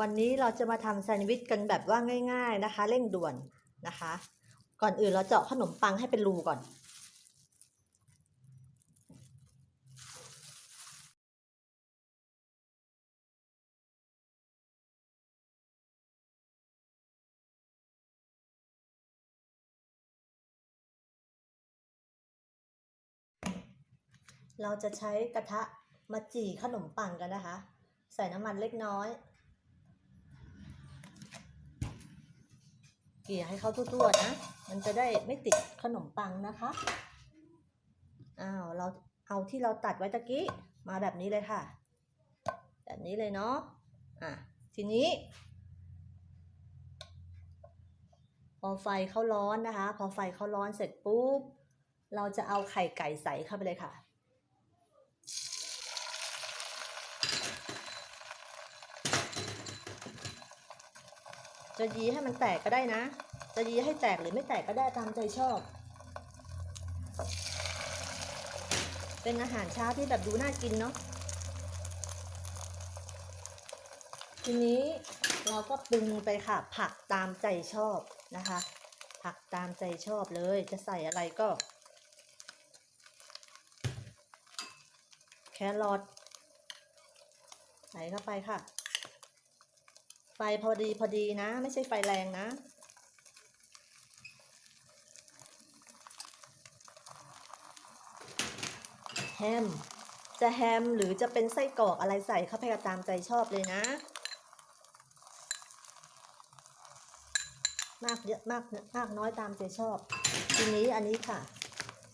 วันนี้เราจะมาทำแซนด์วิชกันแบบว่าง่าย ๆนะคะ เร่งด่วนนะคะ ก่อนอื่นเราเจาะขนมปังให้เป็นรูก่อน เราจะใช้กระทะมาจี่ขนมปังกันนะคะ ใส่น้ำมันเล็กน้อย เกลี่ยให้เขาทั่วๆนะ มันจะได้ไม่ติดขนมปังนะคะ อ้าวเราเอาที่เราตัดไว้ตะกี้มาแบบนี้เลยค่ะ แบบนี้เลยเนาะ อะ ทีนี้ พอไฟเขาร้อนนะคะ พอไฟเขาร้อนเสร็จปุ๊บ เราจะเอาไข่ไก่ใส่เข้าไปเลยค่ะ จะยีให้มันแตกก็ได้นะ จะยีให้แตกหรือไม่แตกก็ได้ตามใจชอบ เป็นอาหารเช้าที่แบบดูน่ากินเนาะ ทีนี้เราก็ปรุงไปค่ะ ผักตามใจชอบนะคะ ผักตามใจชอบเลย จะใส่อะไรก็ แครอทใส่เข้าไปค่ะ ไฟพอดีพอดีนะ ไม่ใช่ไฟแรงนะ แฮม จะแฮมหรือจะเป็นไส้กรอกอะไรใส่เข้าไปก็ตามใจชอบเลยนะ มากเยอะมากมากน้อยตามใจชอบ ทีนี้อันนี้ค่ะ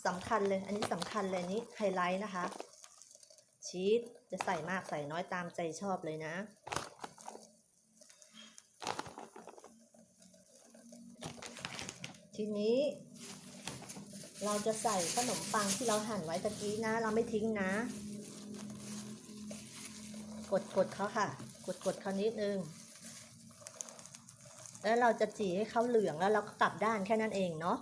สำคัญเลย อันนี้สำคัญเลยนี้ไฮไลท์นะคะ ชีสจะใส่มากใส่น้อยตามใจชอบเลยนะ ทีนี้ เราจะใส่ขนมปังที่เราหั่นไว้ตะกี้นะ เราไม่ทิ้งนะ กดกดเขาค่ะ กดกดเขานิดนึงแล้วเราจะจีให้เขาเหลืองแล้วเราก็กลับด้านแค่นั้นเองเนาะ